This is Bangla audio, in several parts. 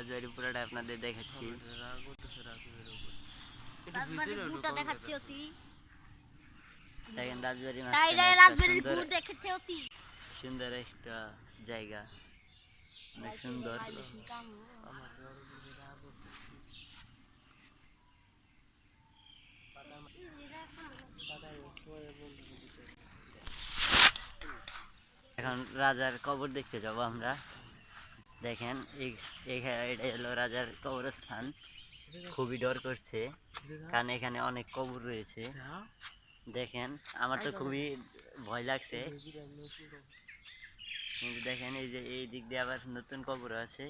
রাজবাড়ি পুরোটা আপনাদের দেখাচ্ছি। দেখেন রাজবাড়ি সুন্দর একটা জায়গা। অনেক সুন্দর। এখন রাজার কবর দেখতে যাব আমরা। দেখেন এটা হলো রাজার কবরস্থান। খুবই ডর করছে, কারণ এখানে অনেক কবর রয়েছে। দেখেন, আমার তো খুবই ভয় লাগছে। কিন্তু দেখেন, এই যে এই দিক দিয়ে আবার নতুন কবর আছে।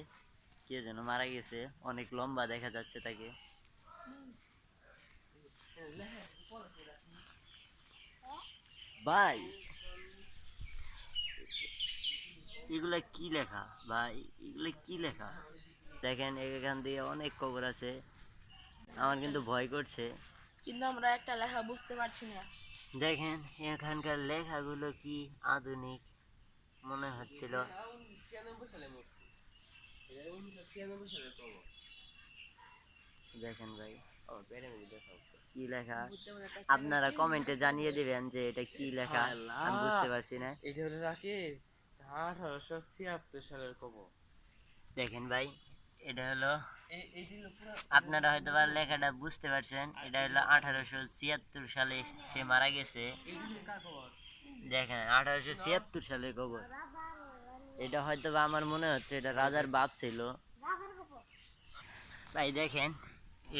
কে যেন মারা গেছে, অনেক লম্বা দেখা যাচ্ছে তাকে। ভাই! এগুলা কি লেখা? বা এগুলা কি লেখা? দেখেন এখান দিয়ে অনেক কবর আছে। আমার কিন্তু ভয় করছে। কিন্তু আমরা একটা লেখা বুঝতে পারছি না। দেখেন এখানকার লেখাগুলো কি আধুনিক মনে হচ্ছিল। দেখেন ভাই কি লেখা? আপনারা কমেন্টে জানিয়ে দিবেন যে এটা কি লেখা। আমি বুঝতে পারছি না। এটা হলো আঠারোশো ছিয়াত্তর সালের খবর দেখেন ভাই এটা হলো আপনারা হয়তো বা লেখাটা বুঝতে পারছেন এটা হলো আঠারোশো ছিয়াত্তর সালে সে মারা গেছে। দেখেন আঠারোশো ছিয়াত্তর সালের খবর এটা হয়তো বা আমার মনে হচ্ছে এটা রাজার বাপ ছিল। ভাই দেখেন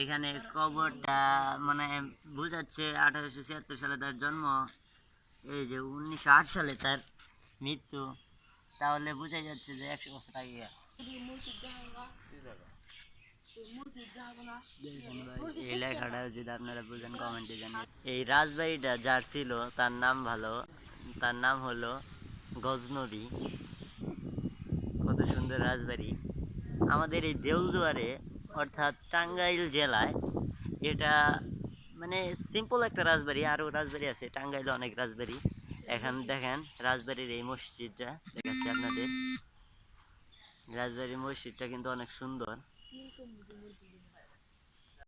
এখানে কবরটা মানে বোঝাচ্ছে আঠারোশো ছিয়াত্তর সালে তার জন্ম এই যে উনিশশো আট সালে তার মৃত্যু। তাহলে বোঝাই যাচ্ছে যে একশো বছর আগে এই লেখাটা যদি আপনারা বুঝেন কমেন্টে জানিয়ে। এই রাজবাড়িটা যার ছিল তার নাম ভালো। তার নাম হলো গজনবী। কত সুন্দর রাজবাড়ি। আমাদের এই দেউলদুয়ারে অর্থাৎ টাঙ্গাইল জেলায় এটা মানে সিম্পল একটা রাজবাড়ি আরও রাজবাড়ি আছে। টাঙ্গাইলে অনেক রাজবাড়ি। এখন দেখেন রাজবাড়ির এই মসজিদটা। রাজবাড়ির মসজিদটা কিন্তু অনেক সুন্দর।